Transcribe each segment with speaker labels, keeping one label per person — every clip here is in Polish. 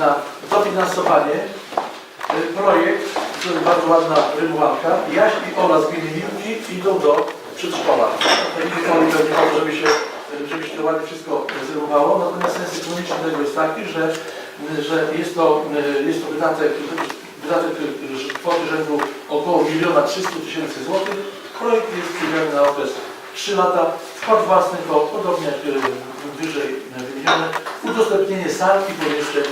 Speaker 1: na dofinansowanie y, projekt, jest bardzo ładna rymowanka, Jaś i Ola z gminy Miłki idą do przedszkola. Nie chodzi pewnie o to, żeby się, żeby się to ładnie wszystko zrymowało, natomiast sens ekonomiczny tego jest taki, że, że jest to, jest to wydatek, wydatek kwoty rzędu około 1 300 tysięcy złotych. Projekt jest przyjęty na okres 3 lata. Wkład własny to podobnie jak wyżej wymienione, udostępnienie sal i pomieszczeń,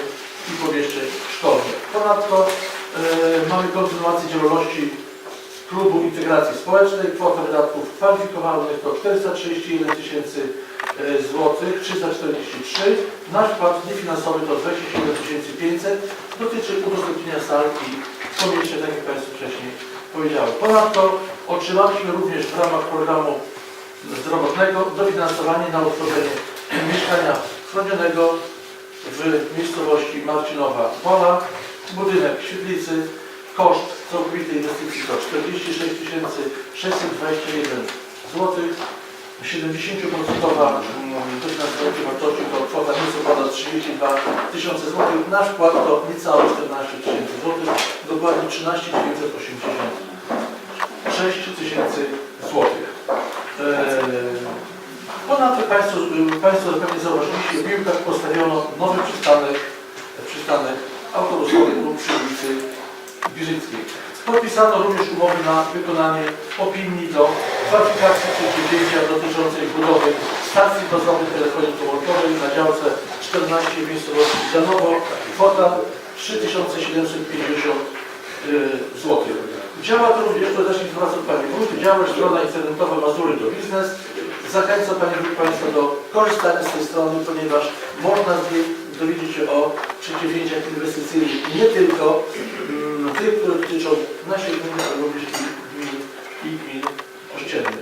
Speaker 1: i pomieszczeń szkolnych. Ponadto y, mamy kontynuację działalności Klubu Integracji Społecznej. Kwota wydatków kwalifikowalnych to 431 tysięcy y, złotych, 343. Nasz wkład niefinansowy to 27 500. Dotyczy udostępnienia sal i pomieszczeń, tak jak Państwu wcześniej powiedziałem. Ponadto otrzymaliśmy również w ramach programu zdrowotnego dofinansowanie na utworzenie mieszkania chronionego w miejscowości Marcinowa Pola. Budynek świetlicy, koszt całkowitej inwestycji to 46 621 zł. 70% dofinansowanie wartości to kwota nieco ponad 32 tysiące złotych. Nasz wkład to niecałe 14 tysięcy złotych, dokładnie 13 986 tysięcy złotych. Ponadto Państwo, Państwo pewnie zauważyliście, w Miłkach postawiono nowy przystanek, przystanek autobusowy przy ulicy Giżyckiej. Podpisano również umowy na wykonanie opinii do kwalifikacji przedsięwzięcia dotyczącej budowy stacji bazowej telefonii komórkowej na działce 14 miejscowości Zanowo. Kwota 3750 zł. Działa to również, to też informacja od Pani Wójt, działa strona internetowa Mazury do Biznes. Zachęcam Panie Wójt Państwa do korzystania z tej strony, ponieważ można z niej dowiedzieć się o przedsięwzięciach inwestycyjnych, nie tylko mm, tych, które dotyczą naszej gminy, ale również gmin, i gmin ościennych.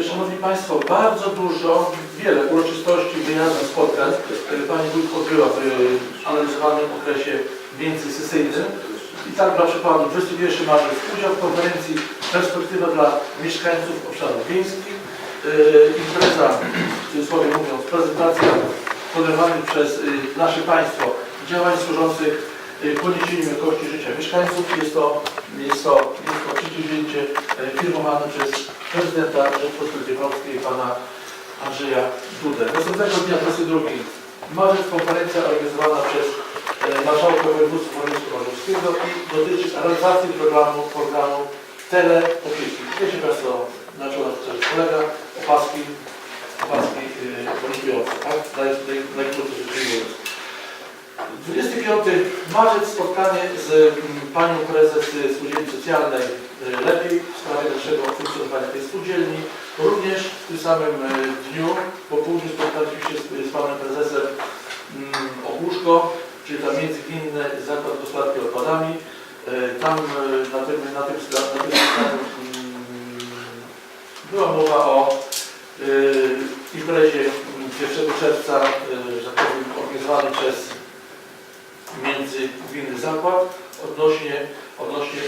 Speaker 1: E, Szanowni Państwo, bardzo dużo, wiele uroczystości, wyjazdów, spotkań Pani Wójt odbyła w e, analizowanym okresie międzysesyjnym. I tak dla przykładu 21 marzec udział w konferencji Perspektywa dla mieszkańców obszarów wiejskich. Yy, impreza, w cudzysłowie mówiąc, prezentacja podejmowanych przez yy, nasze państwo działań służących yy, podniesieniu jakości życia mieszkańców. Jest to, jest to, jest to przedsięwzięcie yy, firmowane przez prezydenta Rzeczpospolitej Polskiej, pana Andrzeja Dudę. Następnego dnia 22 marzec konferencja organizowana przez marszałka województwa warmińsko-mazurskiego i dotyczy realizacji programu, programu teleopieki. Wiecie Państwo, na czym też kolega, opaski, opaski yy, policjujące, tak? Naj, naj, najkrócej rzecz ujmując. 25 marzec spotkanie z mm, panią prezes Spółdzielni Socjalnej y, Lepiej w sprawie dalszego funkcjonowania tej spółdzielni. Również w tym samym y, dniu po południu spotkaliśmy się z, z panem prezesem mm, Ogłuszko, czyli tam międzygminny zakład gospodarki odpadami. Y, Tam y, na tym, na tym, na mm, była mowa o y, imprezie mm, 1 czerwca, że tak powiem, organizowanej przez międzygminny zakład odnośnie, odnośnie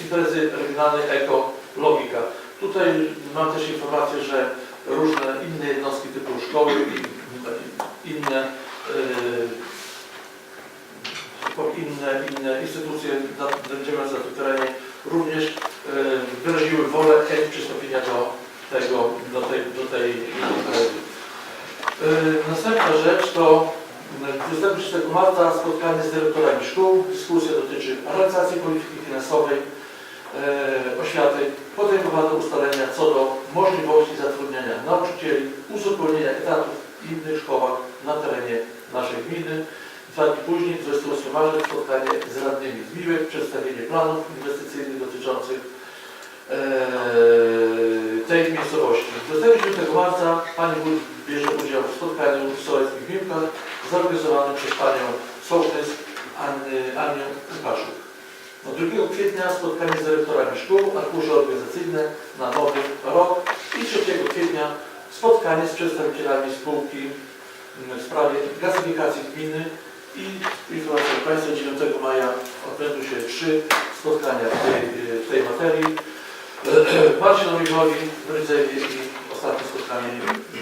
Speaker 1: imprezy regionalnej ekologika. Tutaj mam też informację, że różne inne jednostki typu szkoły i inne, yy, inne, inne instytucje działające na tym terenie również yy, wyraziły wolę chęć przystąpienia do tego, do tej, do tej imprezy. Yy, Następna rzecz to 26 marca spotkanie z dyrektorami szkół. Dyskusja dotyczy realizacji polityki finansowej, e, oświaty. Podejmowano ustalenia co do możliwości zatrudniania nauczycieli, uzupełnienia etatów w innych szkołach na terenie naszej gminy. Dni później, 28 marzec, spotkanie z radnymi Miłek, przedstawienie planów inwestycyjnych dotyczących e, tej miejscowości. 29 marca Pani Wójt bierze udział w spotkaniu w Soleckich Miłkach zorganizowanym przez Panią Sołtys Anię Łukaszuk. No, 2 kwietnia spotkanie z dyrektorami szkół, arkusze organizacyjne na nowy rok i 3 kwietnia spotkanie z przedstawicielami spółki w sprawie gazyfikacji gminy i informacja dla Państwa 9 maja odbędą się trzy spotkania w tej, tej materii. W Marcinowej Woli, w Rydzewie i ostatnie spotkanie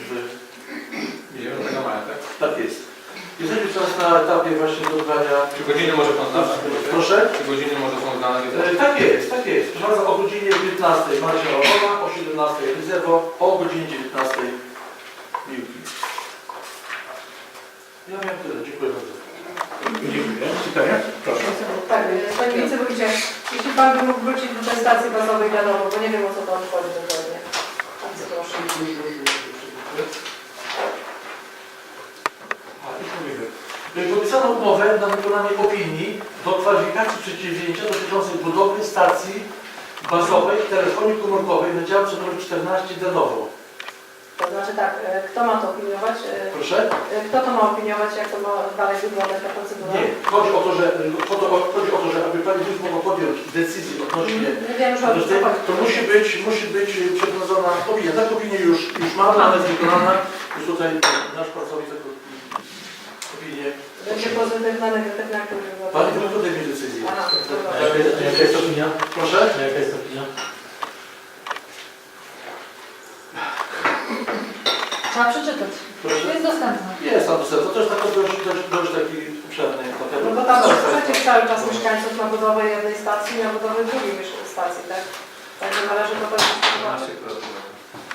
Speaker 1: w
Speaker 2: 9 maja, tak?
Speaker 1: tak jest. Jesteśmy teraz na etapie właśnie dodawania...
Speaker 2: Czy godziny może pan znać?
Speaker 1: Proszę?
Speaker 2: Czy godziny może są znane?
Speaker 1: Tak jest, tak jest. Proszę bardzo, o godzinie 15 Marcia Romowa, o 17 Ryzewo, o godzinie 19 Miłki. Ja miałem tyle, dziękuję bardzo.
Speaker 3: Dziękuję. Pytania? Proszę.
Speaker 4: Tak, Panie Wicewojewodzie, jeśli Pan by mógł wrócić do tej stacji bazowej wiadomo, bo nie wiem o co Pan chodzi dokładnie. Bardzo proszę.
Speaker 1: Podpisano umowę na wykonanie opinii do kwalifikacji przedsięwzięcia dotyczącej budowy stacji bazowej telefonii komórkowej na działce nr 14 Denowo.
Speaker 4: To znaczy tak, e, kto ma to opiniować? E,
Speaker 1: Proszę?
Speaker 4: e, Kto to ma opiniować, jak to ma dalej wyglądać ta procedura?
Speaker 1: Nie. Chodzi o to, że, chodzi o, chodzi o to, że aby Pani Wójt mogła podjąć decyzję odnośnie
Speaker 4: Nie wiem co
Speaker 1: tej, to musi być, musi być przeprowadzona opinia. Tak opinię już, już mamy, ona jest wykonana. Już tutaj nasz pracownik taką opinię.
Speaker 4: Będzie pozytywna, negatywna, jak to było.
Speaker 1: Pani Wójt podejmie decyzję.
Speaker 4: Aha, dobra.
Speaker 5: A jaka jest- a jaka jest opinia?
Speaker 1: Proszę?
Speaker 5: A jaka jest opinia?
Speaker 6: Trzeba przeczytać.
Speaker 1: Proszę?
Speaker 6: Jest dostępna.
Speaker 1: Jest tam dostępna. To jest taki dość, dość, dość taki obszerny papier.
Speaker 4: No bo tam przecież cały czas mieszkańców na budowę jednej stacji i na budowę drugiej stacji, tak? Także należy to też zobaczyć.
Speaker 2: 15 krótko.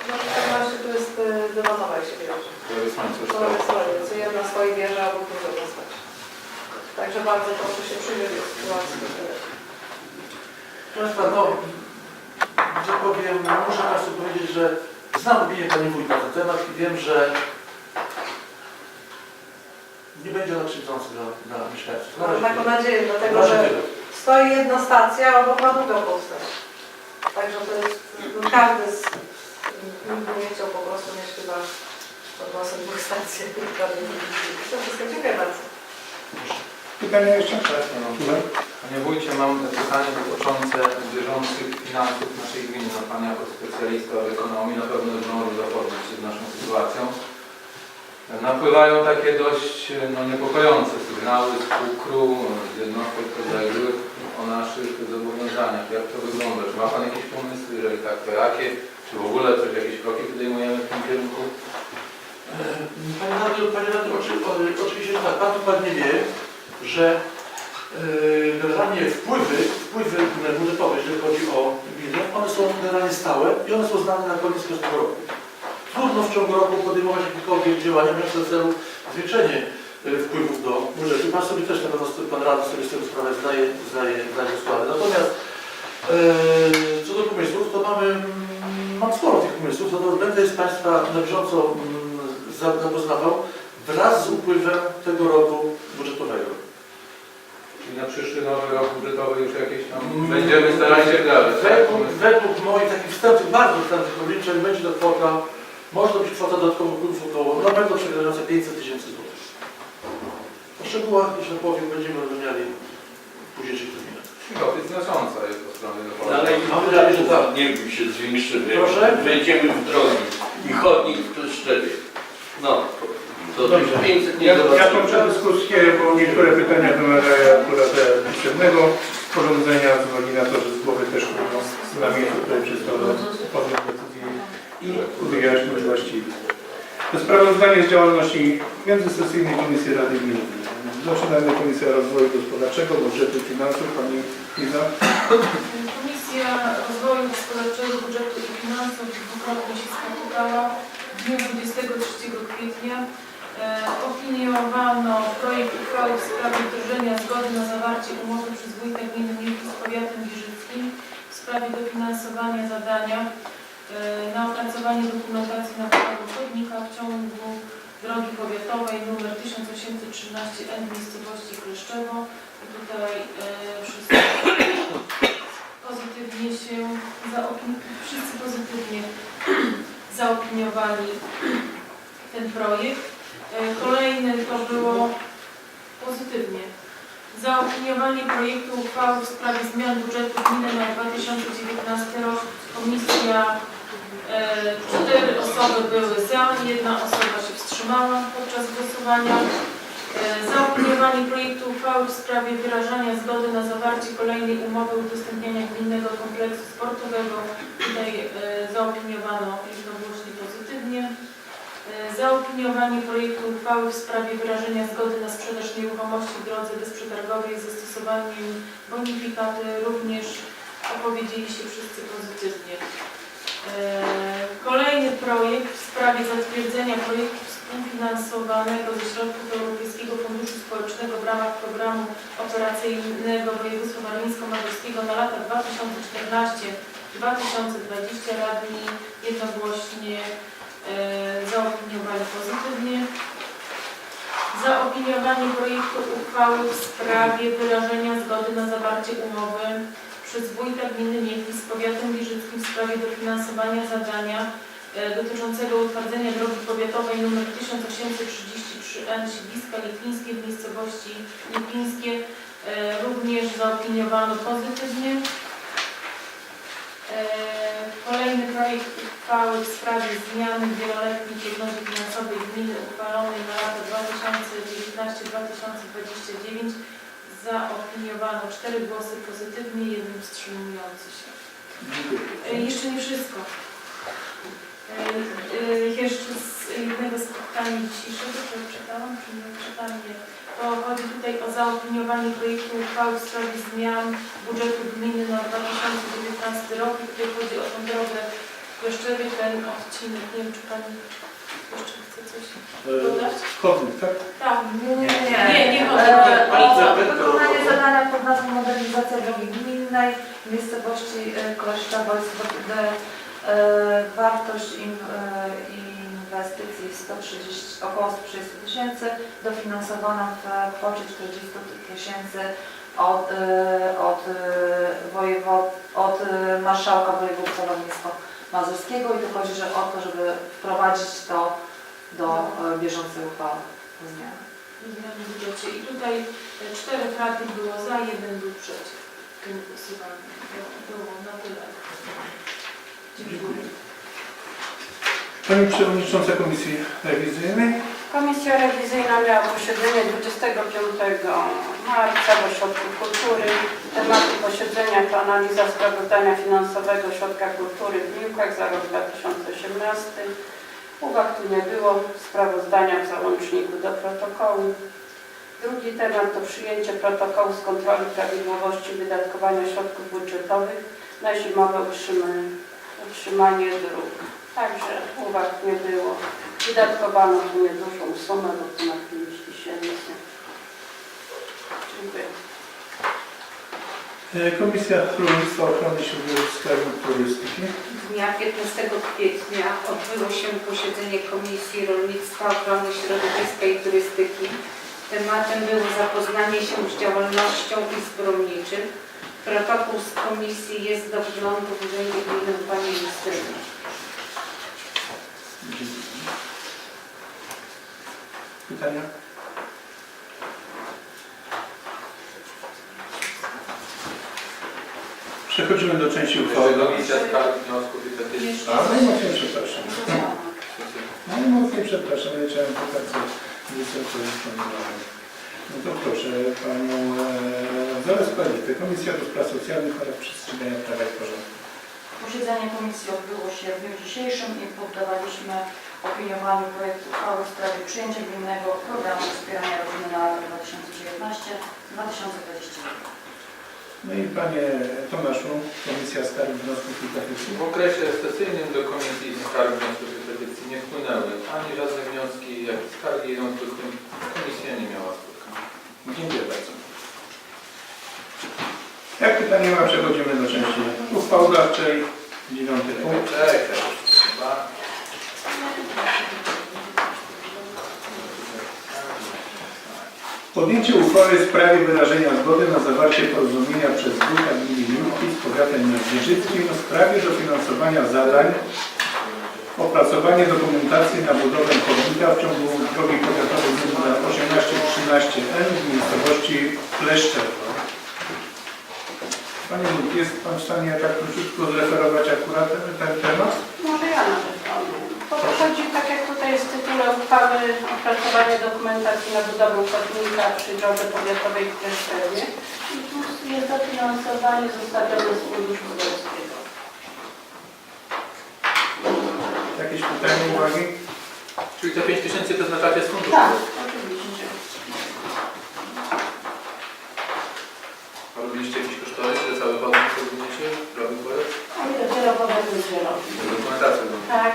Speaker 4: No 14 to jest y, dywanowa, się bierze.
Speaker 2: To jest
Speaker 4: jest stronie, co jedna stoi wieża, albo druga stać. Także bardzo proszę się przyjrzeć sytuacji.
Speaker 1: Proszę Państwa, no, że powiem, muszę Państwu powiedzieć, że znam opinię Pani Wójt na ten temat i wiem, że nie będzie ona krzywdząca dla, dla mieszkańców. Na razie
Speaker 4: Mam taką
Speaker 1: tyle.
Speaker 4: nadzieję,
Speaker 1: Na
Speaker 4: dlatego
Speaker 1: razie
Speaker 4: że
Speaker 1: tyle.
Speaker 4: stoi jedna stacja, a obok ma druga powstać. Także to jest, no, każdy z nikt by nie chciał po prostu mieć chyba pod nosem dwóch stacji. To wszystko, dziękuję bardzo.
Speaker 3: Pytania jeszcze?
Speaker 2: Panie Wójcie, mam pytanie dotyczące bieżących finansów naszej gminy. No, Pan jako specjalista od ekonomii na pewno zdąży zapoznać się z naszą sytuacją. Napływają takie dość no, niepokojące sygnały z KUKRU, z jednostek podległych o naszych zobowiązaniach. Jak to wygląda? Czy ma Pan jakieś pomysły? Jeżeli tak, to jakie? Czy w ogóle coś, jakieś kroki podejmujemy w tym kierunku?
Speaker 1: E, Panie Radny, Panie Radny oczywiście tak, Pan dokładnie wie, że generalnie wpływy, wpływy budżetowe, jeżeli chodzi o gminę, one są generalnie stałe i one są znane na koniec każdego roku. Trudno w ciągu roku podejmować jakiekolwiek działania mające na celu zwiększenie e, wpływów do budżetu. Pan sobie też na pewno, Pan Radny sobie z tego sprawę zdaje, zdaje, zdaje sprawę. Natomiast e, co do pomysłów, to mamy, mm, mam sporo tych pomysłów, to będę z Państwa na bieżąco mm, za- zapoznawał wraz z upływem tego roku budżetowego.
Speaker 2: Przyszły nowy rok budżetowy już jakieś tam
Speaker 1: Mm.
Speaker 2: będziemy starali się tak?
Speaker 1: Według, według moich takich wstępnych, bardzo wstępnych obliczeń będzie to kwota, może to być kwota dodatkowych wpływów około, na pewno przekraczająca 500 tysięcy złotych. O szczegółach, jeśli tak powiem, będziemy rozmawiali w późniejszych terminach.
Speaker 2: To jest znacząca jest po stronie
Speaker 7: No,
Speaker 2: dochodu.
Speaker 7: ale i
Speaker 1: Mam nadzieję, że tak.
Speaker 7: nie bój się zwiększymy.
Speaker 1: Proszę?
Speaker 7: Wejdziemy w drogi i chodnik w Kleszczewie. No, to tych
Speaker 3: Dobrze.
Speaker 7: 500 nie
Speaker 3: Ja, ja
Speaker 7: zobaczymy.
Speaker 3: kończę dyskusję, bo niektóre pytania wymagają akurat e, pisemnego sporządzenia, z uwagi na to, że z głowy też trudno na miejscu tutaj przez to podjąć decyzję i wyjaśnić właściwie. To sprawozdanie z działalności Międzysesyjnej Komisji Rady Gminy. Zaczynamy Komisja Rozwoju Gospodarczego, Budżetu i Finansów. Pani Iza.
Speaker 6: Komisja Rozwoju Gospodarczego, Budżetu i Finansów dwukrotnie się spotykała w dniu 23 kwietnia. E, opiniowano projekt uchwały w sprawie wdrożenia zgody na zawarcie umowy przez wójta gminy z powiatem giżyckim w sprawie dofinansowania zadania e, na opracowanie dokumentacji na budowę chodnika w ciągu drogi powiatowej nr 1813 N w miejscowości Kleszczewo. I tutaj e, wszyscy pozytywnie się wszyscy pozytywnie zaopiniowali ten projekt. E, Kolejny to było pozytywnie. Zaopiniowanie projektu uchwały w sprawie zmian budżetu gminy na 2019 rok. Komisja, e, cztery osoby były za, jedna osoba się wstrzymała podczas głosowania. E, Zaopiniowanie projektu uchwały w sprawie wyrażania zgody na zawarcie kolejnej umowy udostępniania gminnego kompleksu sportowego. Tutaj zaopiniowano Zaopiniowanie projektu uchwały w sprawie wyrażenia zgody na sprzedaż nieruchomości w drodze bezprzetargowej z zastosowaniem bonifikaty również opowiedzieli się wszyscy pozytywnie. Eee, Kolejny projekt w sprawie zatwierdzenia projektu współfinansowanego ze środków Europejskiego Funduszu Społecznego w ramach programu operacyjnego województwa warmińsko-mazurskiego na lata 2014-2020 radni jednogłośnie e, zaopiniowali pozytywnie. Zaopiniowanie projektu uchwały w sprawie wyrażenia zgody na zawarcie umowy przez wójta gminy Miednik z powiatem giżyckim w sprawie dofinansowania zadania e, dotyczącego utwardzenia drogi powiatowej nr 1833N Siedliska Litwińskie w miejscowości Litwińskie e, również zaopiniowano pozytywnie. E, Kolejny projekt uchwały w sprawie zmiany wieloletniej prognozy finansowej gminy uchwalonej na lata 2019-2029 zaopiniowano cztery głosy pozytywnie, jednym wstrzymujący się. E, Jeszcze nie wszystko. E, e, Jeszcze z jednego spotkania dzisiejszego, co czytałam, czy nie czytałam, nie. To chodzi tutaj o zaopiniowanie projektu uchwały w sprawie zmian budżetu gminy na 2019 rok. I tutaj chodzi o tą drogę Leszczewie, ten odcinek. Nie wiem, czy Pani jeszcze chce coś dodać?
Speaker 3: Chodnik, tak?
Speaker 6: Tak.
Speaker 4: Nie, nie,
Speaker 6: Nie, nie chodzi.
Speaker 4: E, o Wykonanie zadania pod nazwą modernizacja drogi gminnej w miejscowości e, Koleszcza Wojsko. e, Wartość in- e, inwestycji 130, około 130 tysięcy, dofinansowana w kwocie 40 tysięcy od, e, od, e, wojewod, od e, marszałka województwa warmińsko-mazurskiego i tu chodzi że o to, żeby wprowadzić to do e, bieżącej uchwały o zmianach.
Speaker 6: zmiany w budżecie. I tutaj e, czterech radnych było za, jeden był przeciw tym głosowaniu. To Było na tyle. Dziękuję.
Speaker 3: Pani Przewodnicząca Komisji Rewizyjnej.
Speaker 8: Komisja rewizyjna miała posiedzenie 25 marca w Ośrodku Kultury. Tematy posiedzenia to analiza sprawozdania finansowego Ośrodka Kultury w Miłkach za rok 2018. Uwag tu nie było, sprawozdania w załączniku do protokołu. Drugi temat to przyjęcie protokołu z kontroli prawidłowości wydatkowania środków budżetowych na zimowe utrzymanie, dróg. Także uwag nie było. Wydatkowano tu niedużą sumę, bo ponad 5 tysięcy. Dziękuję.
Speaker 3: E, Komisja Rolnictwa, Ochrony Środowiska i Turystyki.
Speaker 9: Dnia 15 kwietnia odbyło się posiedzenie Komisji Rolnictwa, Ochrony Środowiska i Turystyki. Tematem było zapoznanie się z działalnością izb rolniczych. Protokół z komisji jest do wglądu w Urzędzie Gminy w Panie Justyny.
Speaker 3: Pytania? Przechodzimy do części uchwały.
Speaker 2: Komisja Wniosków i Petycji.
Speaker 3: A, najmocniej przepraszam. Najmocniej przepraszam, ja chciałem pytać o wysoką informowanie. No to proszę Panią e, Palitę, Komisja do Spraw Socjalnych oraz Przestrzegania Prawa i Porządku.
Speaker 10: Posiedzenie komisji odbyło się w dniu dzisiejszym i poddawaliśmy opiniowaniu projektu uchwały w sprawie przyjęcia gminnego programu wspierania rodziny na lata 2019-2021.
Speaker 3: No i Panie Tomaszu, Komisja Skarg, Wniosków i Petycji.
Speaker 2: W okresie sesyjnym do Komisji Skarg, Wniosków i Petycji nie wpłynęły ani żadne wnioski, jak i skargi, w związku z tym komisja nie miała spotkania.
Speaker 3: Dziękuję bardzo. Jak pytanie ma, przechodzimy do części uchwałodawczej. Dziewiąty punkt.
Speaker 2: Czekaj, chyba.
Speaker 3: Podjęcie uchwały w sprawie wyrażenia zgody na zawarcie porozumienia przez Wójta Gminy Miłki z powiatem mierzyckim w sprawie dofinansowania zadań opracowanie dokumentacji na budowę chodnika w ciągu drogi powiatowej nr 1813N w miejscowości Kleszczewo. Panie Wójt, jest Pan w stanie tak króciutko zreferować akurat ten, ten temat?
Speaker 8: Może ja nawet. Bo to chodzi, tak jak tutaj jest w tytule uchwały, opracowanie dokumentacji na budowę chodnika przy drodze powiatowej w Kleszczewie. I tu jest dofinansowanie zostawione z Funduszu Polskiego.
Speaker 3: Jakieś pytania, uwagi?
Speaker 2: Czyli te 5 tysięcy przeznaczacie z funduszu?
Speaker 8: Tak, oczywiście.
Speaker 2: A robiliście jakiś kosztorys, ile cały to będziecie robił projekt?
Speaker 8: A ile dopiero robić?
Speaker 2: Dokumentację no.
Speaker 8: Tak.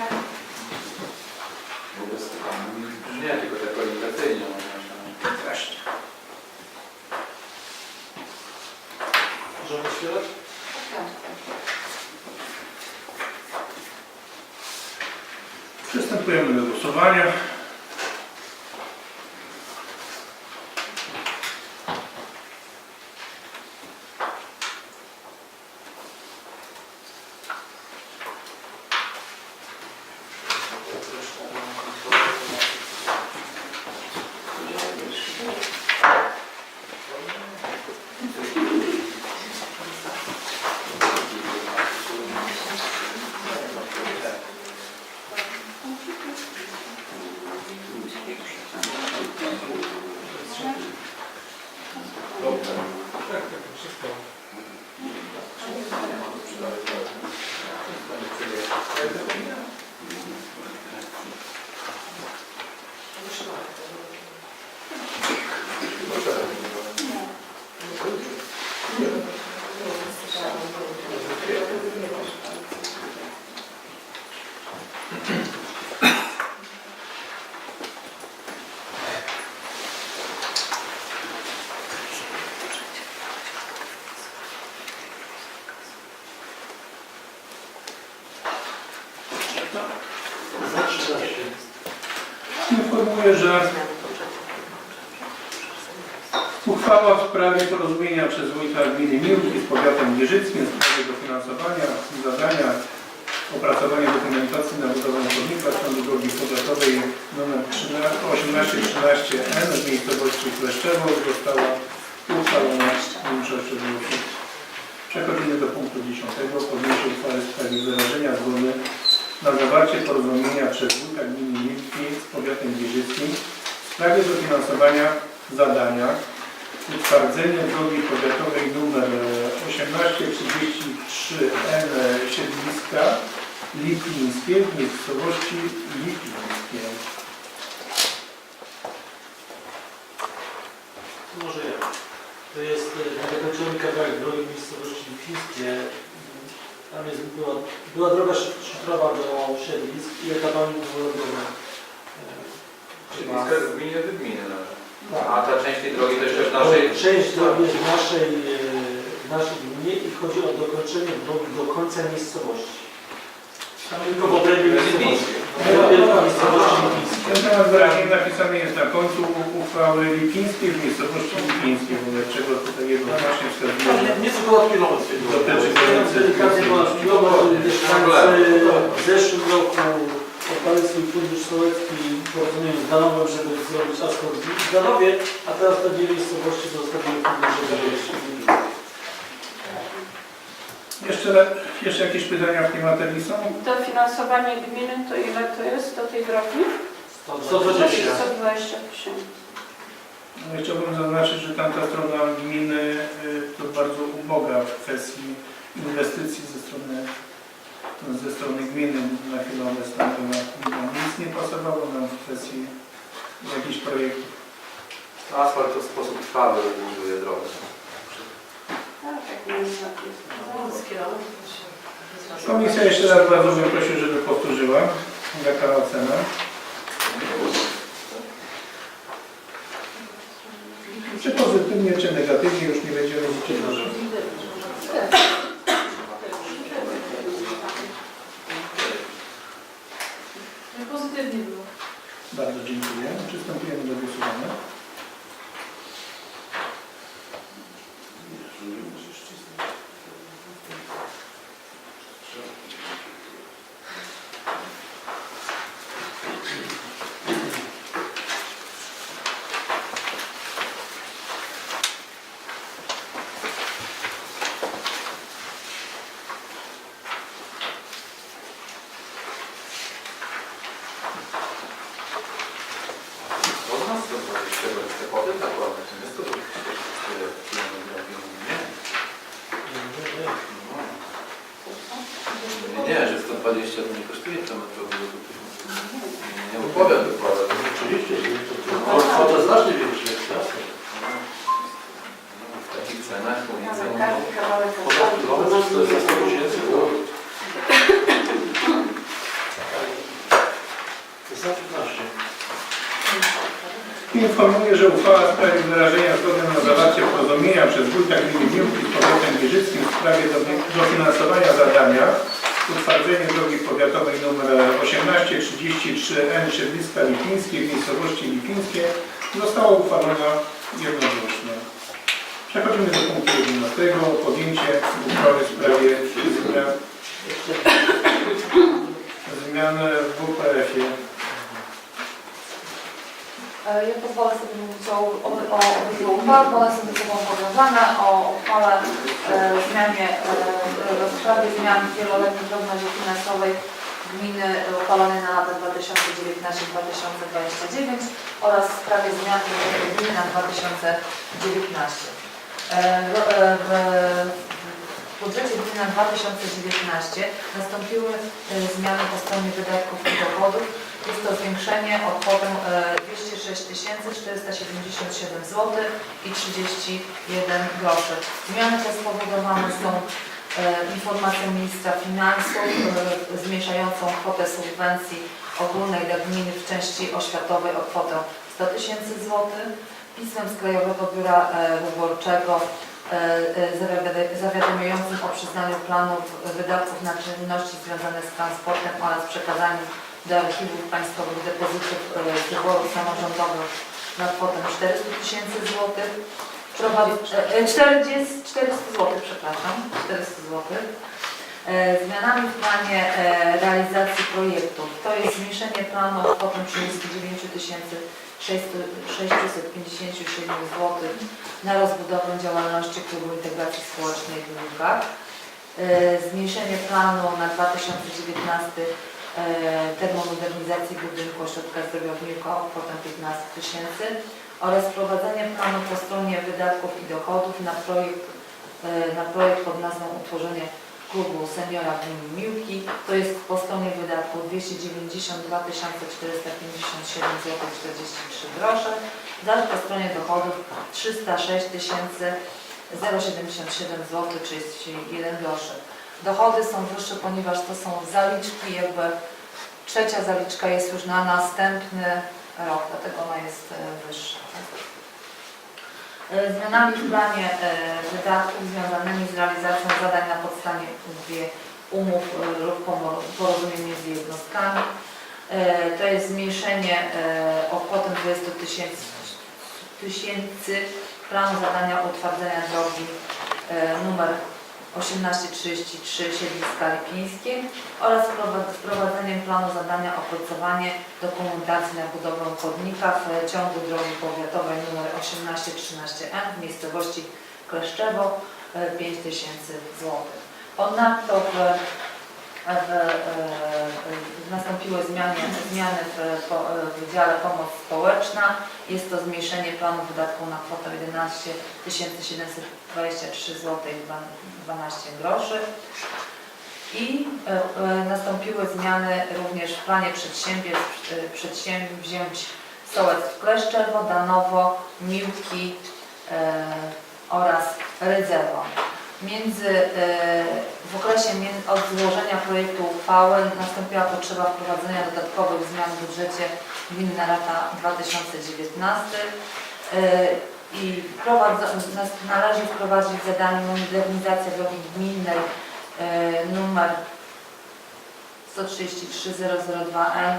Speaker 3: Powiatem wieżyckim w sprawie dofinansowania zadania opracowania dokumentacji na budowę chodnika strony drogi powiatowej nr 1813N w miejscowości Kleszczewo została uchwalona większością głosów. Przechodzimy do punktu 10. Podjęcie uchwały w sprawie wyrażenia zgody na zawarcie porozumienia przez wójta gminy Milki z powiatem wieżyckim w sprawie dofinansowania zadania utwardzenie drogi powiatowej nr 1833N Siedliska Lipińskie w miejscowości Lipińskie.
Speaker 5: Może ja. To jest e, niedokończony kawałek drogi w miejscowości Fińskie. Tam jest, była, była droga szyfrowa do Siedlisk i etapami było robione.
Speaker 2: Czyli blisko jest gminy do gminy należy.
Speaker 5: Tak.
Speaker 2: A ta część tej drogi to jeszcze w naszej...
Speaker 5: Część drogi jest w naszej, e, w naszej gminie i chodzi o dokończenie drogi do końca miejscowości. Tam tylko w obrębie miejscowości. Wielka miejscowości Lipińskie.
Speaker 3: Ten temat wyraźnie napisany jest na końcu uchwały Lipińskiej w miejscowości Lipińskiej, wobec czego tutaj jednoznacznie wskazuje, że
Speaker 1: Nieco ponad kilometr.
Speaker 3: Dotyczy
Speaker 5: Delikatnie ponad kilometr, mieszkańcy w zeszłym roku Państwo i Fundusz Sołecki porozumienie z Danowem, żeby zrobić asfalt w Danowie, a teraz te dwie miejscowości zostawiły fundusze, żeby
Speaker 3: Jeszcze, jeszcze jakieś pytania w tej materii są?
Speaker 8: Dofinansowanie gminy to ile to jest do tej drogi?
Speaker 1: 120.
Speaker 8: 120 tysięcy.
Speaker 3: No, Chciałbym zaznaczyć, że tamta strona gminy y, to bardzo uboga w kwestii inwestycji ze strony, ze strony gminy na chwilę obecną. to nam Nic nie pasowało nam w kwestii jakichś projektów.
Speaker 2: Asfalt to sposób trwały buduje drogę.
Speaker 8: Tak, jak nie jest napisane.
Speaker 3: Komisja jeszcze raz bardzo bym prosił, żeby powtórzyła. Jaka ocena? Czy pozytywnie, czy negatywnie, już nie będziemy liczyć.
Speaker 6: Pozytywnie było.
Speaker 3: Bardzo dziękuję. Przystępujemy do głosowania.
Speaker 2: Od nas to 20 lat, te potem tak ładne. To jest to, że tyle kilometrów nie. Nie, nie, że 120 to nie kosztuje kilometrów. Nie, nie, nie, bo powiat dokładnie. cenę, tą cenę.
Speaker 8: Każdy kawałek
Speaker 1: Podatki dochodowe to jest za 100 tysięcy, to... To jest 15.
Speaker 3: Informuję, że uchwała w sprawie wyrażenia zgody na zawarcie porozumienia przez wójta gminy Miłki z powiatem Wieżyckim w sprawie do- dofinansowania zadania utwardzenie drogi powiatowej nr 1833 N Siedliska Lipińskie w miejscowości Lipińskie została uchwalona jednogłośnie. Przechodzimy do punktu 11. Podjęcie uchwały w sprawie zmian, w WPF-ie.
Speaker 10: E, Ja pozwolę sobie mówić o, o, o obydwu uchwałach, bo one są ze sobą powiązane, o uchwale e, zmianie, e, w sprawie zmian wieloletniej prognozie finansowej gminy uchwalonej na lata 2019-2029 oraz w sprawie zmian gminy na 2019. E, e, W budżecie gminy na 2019 nastąpiły e, zmiany po stronie wydatków i dochodów jest to zwiększenie o kwotę e, 206 477 zł i 31 groszy. Zmiany te spowodowane są e, informacją ministra finansów e, zmniejszającą kwotę subwencji ogólnej dla gminy w części oświatowej o kwotę 100 tysięcy złotych, pismem z Krajowego Biura e, Wyborczego zawiada- zawiadamiającym o przyznaniu planów wydatków na czynności związane z transportem oraz przekazaniu do archiwów państwowych depozytów wyborów samorządowych na kwotę 400 tysięcy złotych. Wprowadz- e, e, 40 400 złotych, przepraszam, 400 złotych. E, Zmianami w planie e, realizacji projektów to jest zmniejszenie planu o kwotę 39 tysięcy 657 zł na rozbudowę działalności Klubu Integracji Społecznej w Lubkach. E, Zmniejszenie planu na 2019 e, termomodernizacji budynku ośrodka zdrowia w Milku o kwotę 15 tysięcy oraz wprowadzenie planu po stronie wydatków i dochodów na projekt, e, na projekt pod nazwą utworzenie klubu seniora gminy Miłki. To jest po stronie wydatków 292 457 zł 43 grosze, zaś po stronie dochodów 306 077 zł 31 groszy. Dochody są wyższe, ponieważ to są zaliczki, jakby trzecia zaliczka jest już na następny rok, dlatego ona jest e, wyższa. E, Zmianami w planie e, wydatków związanymi z realizacją zadań na podstawie umów e, lub porozumień między jednostkami. To jest zmniejszenie o kwotę 20 tysięcy planu zadania utwardzenia drogi numer 1833 Siedliska Lipińskie oraz wprowa- wprowadzeniem planu zadania opracowanie dokumentacji na budowę chodnika w ciągu drogi powiatowej nr 1813N w miejscowości Kleszczewo e, 5000 zł. Ponadto w, w, e, nastąpiły zmiany, zmiany w, po, w Wydziale Pomoc Społeczna. Jest to zmniejszenie planu wydatków na kwotę 11 723 zł i 12 groszy. I e, e, nastąpiły zmiany również w planie przedsiębiorstw, e, przedsięwzięć Sołectw Kleszczewo, Danowo, Miłki e, oraz Rydzewo. Między, e, w okresie od złożenia projektu uchwały nastąpiła potrzeba wprowadzenia dodatkowych zmian w budżecie gminy na lata 2019 e, i należy wprowadzić zadanie modernizacja drogi gminnej e, numer 133002N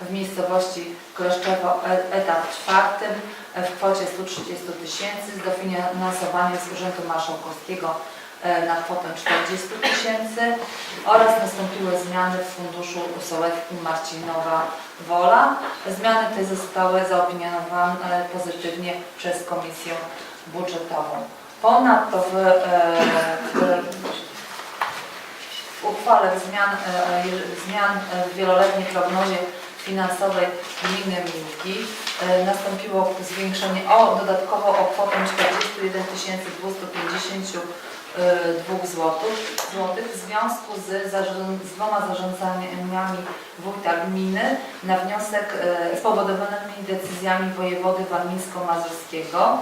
Speaker 10: w miejscowości Kleszczewo e- etap czwartym e, w kwocie 130 tysięcy z dofinansowaniem z Urzędu Marszałkowskiego e, na kwotę 40 tysięcy oraz nastąpiły zmiany w Funduszu Sołeckim Marcinowa Wola. Zmiany te zostały zaopiniowane pozytywnie przez Komisję Budżetową. Ponadto w, w uchwale zmian, zmian w wieloletniej prognozie finansowej gminy Miłki e, nastąpiło zwiększenie o dodatkowo o kwotę 41 252 złotych, złotych w związku z, z dwoma zarządzaniami wójta gminy na wniosek e, spowodowanymi decyzjami wojewody warmińsko-mazurskiego.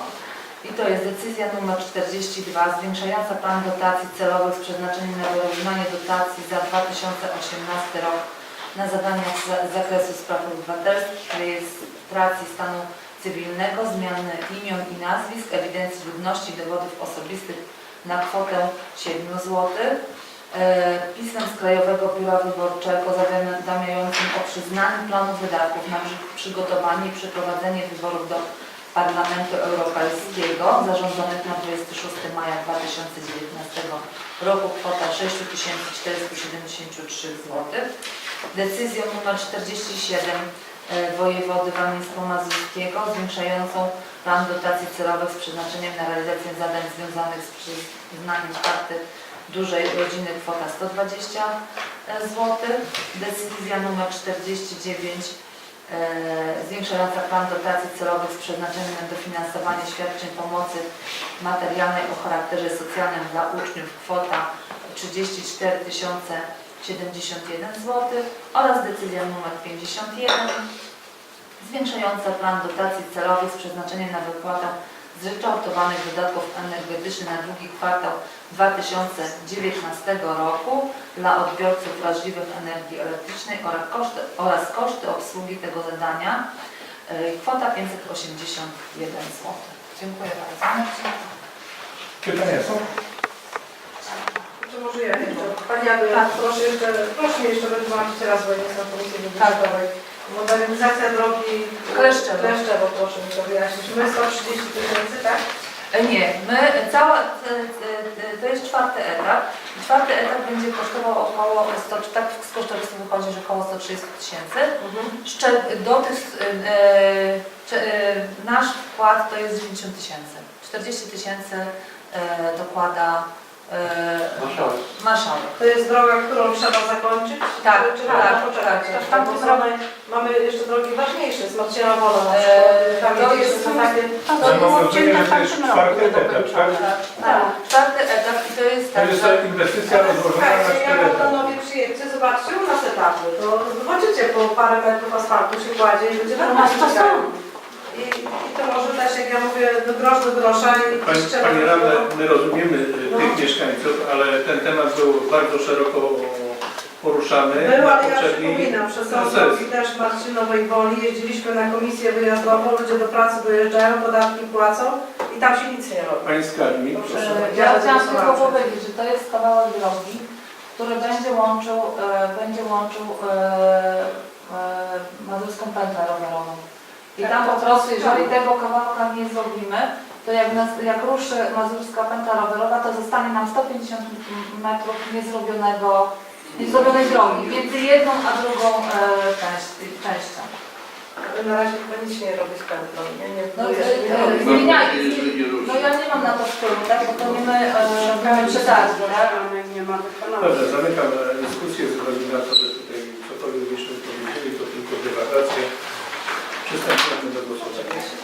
Speaker 10: I to jest decyzja numer 42 zwiększająca plan dotacji celowych z przeznaczeniem na wyrównanie dotacji za 2018 rok na zadania z zakresu spraw obywatelskich, rejestracji stanu cywilnego, zmiany imion i nazwisk, ewidencji ludności dowodów osobistych na kwotę 7 zł. Pismem z Krajowego Biura Wyborczego zawiadamiającym o przyznaniu planu wydatków na przy- przygotowanie i przeprowadzenie wyborów do Parlamentu Europejskiego zarządzonych na 26 maja 2019 roku kwota 6473 zł. Decyzją nr 47 e, wojewody warmińsko-mazurskiego zwiększającą plan dotacji celowych z przeznaczeniem na realizację zadań związanych z przyznaniem karty dużej rodziny kwota 120 zł. Decyzja nr 49 e, zwiększająca plan dotacji celowych z przeznaczeniem na dofinansowanie świadczeń pomocy materialnej o charakterze socjalnym dla uczniów. Kwota 34 071 zł oraz decyzja nr 51 zwiększająca plan dotacji celowych z przeznaczeniem na wypłatę zryczałtowanych wydatków energetycznych na drugi kwartał 2019 roku dla odbiorców wrażliwych energii elektrycznej oraz koszty, oraz koszty obsługi tego zadania. e, Kwota 581 zł. Dziękuję bardzo.
Speaker 3: Pytania są?
Speaker 4: Czy może ja jeszcze? Pani Adu, proszę jeszcze, proszę jeszcze wytłumaczyć raz, bo nie jestem w komisji budżetowej. Modernizacja drogi
Speaker 10: Kleszczewo.
Speaker 4: Kleszczewo, proszę mi to wyjaśnić. My 130 tysięcy, tak?
Speaker 10: E, Nie, my cała, e, e, to jest czwarty etap. Czwarty etap będzie kosztował około 100, tak z kosztorysu wychodzi, że około 130 tysięcy. Szczel- Do tych, e, e, e, nasz wkład to jest 90 tysięcy. 40 tysięcy e, dokłada e,
Speaker 1: Marszałek.
Speaker 10: marszałek.
Speaker 4: To jest droga, którą trzeba zakończyć?
Speaker 10: Tak,
Speaker 4: Czy, czy
Speaker 10: tak,
Speaker 4: tak, poczekać?
Speaker 10: tak.
Speaker 4: Tam bo mamy, mamy jeszcze drogi ważniejsze, z Marcina Wola na
Speaker 10: Eee,
Speaker 4: przykład. Tam
Speaker 10: to
Speaker 4: jest
Speaker 10: jest-
Speaker 4: to takie...
Speaker 8: To w
Speaker 3: to jest czwarty etap, tak?
Speaker 8: dokończone.
Speaker 10: Tak, czwarty etap i to jest
Speaker 3: To
Speaker 10: tak,
Speaker 3: jest
Speaker 10: że
Speaker 3: ta inwestycja rozłożona na cztery etapy.
Speaker 4: panowie przyjedźcie, zobaczcie, u nas etapy. To zobaczycie, po parę metrów asfaltu się kładzie i będzie normalnie
Speaker 8: to są.
Speaker 4: I, I to może też, jak ja mówię, do grosz do grosza i
Speaker 3: Pani. Pani Radna, my rozumiemy y,
Speaker 4: No.
Speaker 3: tych mieszkańców, ale ten temat był bardzo szeroko poruszany.
Speaker 4: Był, ale ja przypominam, przez
Speaker 3: sesji.
Speaker 4: drogi też Marcinowej Woli jeździliśmy na komisję wyjazdową, ludzie do pracy dojeżdżają, podatki płacą i tam się nic nie robi.
Speaker 3: Pani Skarmi, proszę.
Speaker 10: E, Ja chciałam tylko powiedzieć, że to jest kawałek drogi, który będzie łączył, e, będzie łączył e, e, Mazurską pętlę rowerową. I tam po prostu, jeżeli tego kawałka nie zrobimy, to jak, nas, jak ruszy Mazurska Pęta Rowerowa, to zostanie nam 150 metrów niezrobionego, niezrobionej drogi, między jedną a drugą e, częścią.
Speaker 4: Na razie chyba nic nie robię z pętlą. Ja nie,
Speaker 10: No, e, e,
Speaker 7: nie nie
Speaker 10: no ja nie mam na to wpływu, tak? Bo to nie my e, przetargi, tak?
Speaker 8: Ale nie ma
Speaker 3: Dobrze, zamykam e, dyskusję z uwagi na to, że tutaj cokolwiek byśmy powiedzieli, to tylko dywagacje. Przystępujemy do głosowania.